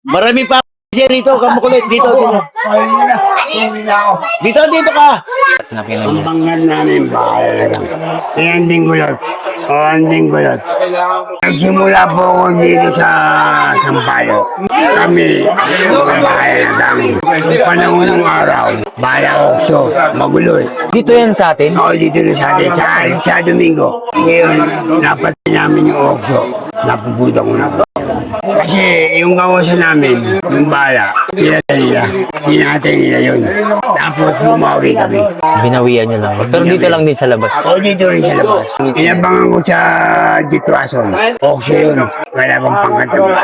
Marami pa siya rito, kamukulit. Dito, dito. Dito, dito ka. Ang banggan namin, bahala lang. Ilang dingulot. O, ang dingulot. Nagsimula po ako dito sa Sampalo. Kami, mga bahala lang. Panahon ng araw, bahala okso, magulo eh. Dito yan sa atin. Ako dito na sa atin, sa, sa Domingo. Ngayon, napatay namin yung okso. Napuputa ko na po. Kasi yung kawasan namin, yung bala, pinatay nila. Pinatay nila yun. Tapos bumawi kami. Binawian nyo lang. Pero dito lang din sa labas. O dito rin sa labas. Inabangan ko sa Ditwason. Okso yun. Wala bang pangkatama.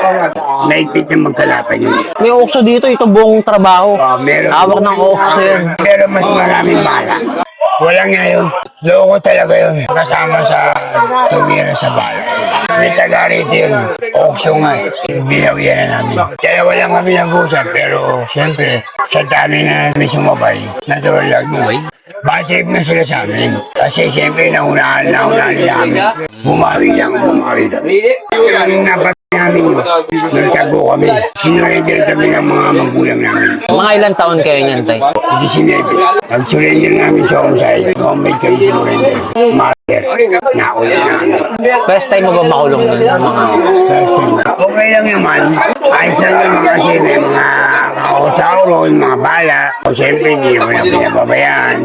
Naipit na magkalapan yun. May okso dito, ito buong trabaho. Oh, meron. Hawak ng okso yan. Pero mas maraming bala. Walang ngayon. Loko talaga yun. Kasama sa tumira sa bala. May taga rito yun. Okso nga. eh. Binawian na namin. Dalawa lang kami nag-usap. Pero siyempre, sa dami na may sumabay, natural lang yun. Bad trip na sila sa amin. Kasi siyempre, naunahan, naunahan nila kami. Bumawi lang, bumawi lang. Yung napat namin yun, nagtago kami. Sinurrender kami ng mga magulang namin. Mga ilang taon kayo niyan, tay? Hindi sinebe. Pag-surrender namin sa Omsay, comment kayo sinurrender. Mother, nauna namin. First time mo ba makulong nun? Mga... Okay lang naman. Ayos lang naman kasi may mga kausauro, yung mga bala. O siyempre, hindi naman na pinababayaan.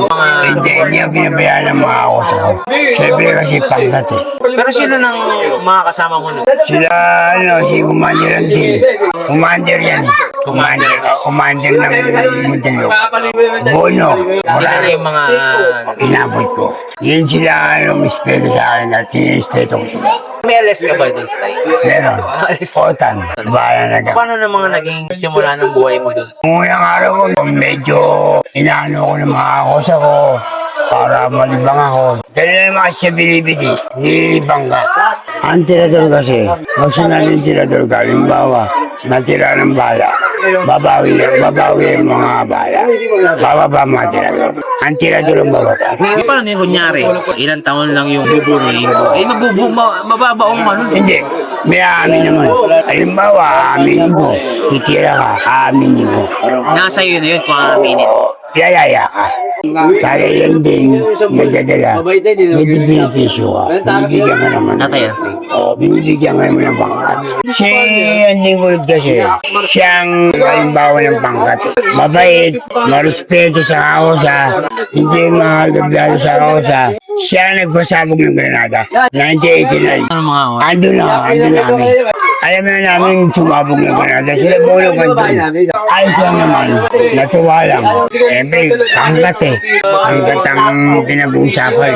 Hindi, hindi na pinabayaan ng mga kausauro. Siyempre kasi pangkat eh. Pero sino nang mga kasama mo nun? Sila, ano, si Commander ang din. Commander yan. eh. Commander, uh, commander ng Muntinlo. Bono. Sila na yung mga... Inabot ko. Yun sila, ano, respeto sa akin at respeto ko sila. May alis ka ba doon? Meron. Otan. Bayan na Paano na mga naging simula ng buhay mo doon? Nung unang araw ko, medyo inaano ko ng mga kosa ko para malibang ako. Dahil naman kasi sa bilibidi, nilibang ka. Ang tirador kasi, pag sinabi yung tirador ka, halimbawa, natira ng bala, babawi, babawi ang mga bala. Bababa mga tirador. Ang tirador ang bababa. Di paano yung kunyari, ilang taon lang yung bubunuhin mo? Eh, mabubu, ma, mababaong ano. Hindi, may aamin naman. Halimbawa, aaminin mo, titira ka, aaminin mo. Nasa iyo na yun kung aaminin. yayaya ka. Kaya yan din, nagdadala. May benepisyo ka. Binibigyan ka naman. Natay, ah. Oo, binibigyan ka naman ng pangkat. Si Anding Gulod kasi, siyang halimbawa ng pangkat. Mabait, marespeto sa kausa, hindi mahagablado sa kausa. Siya nagpasabog ng Granada. 1989. Ano mga Ando na, ando na kami. Alam na namin sumabog ng Granada. Sila bulo kantin. Ayos lang naman. Natuwa lang. Eh, may pangkat eh. Pangkat ang pinag-uusapan.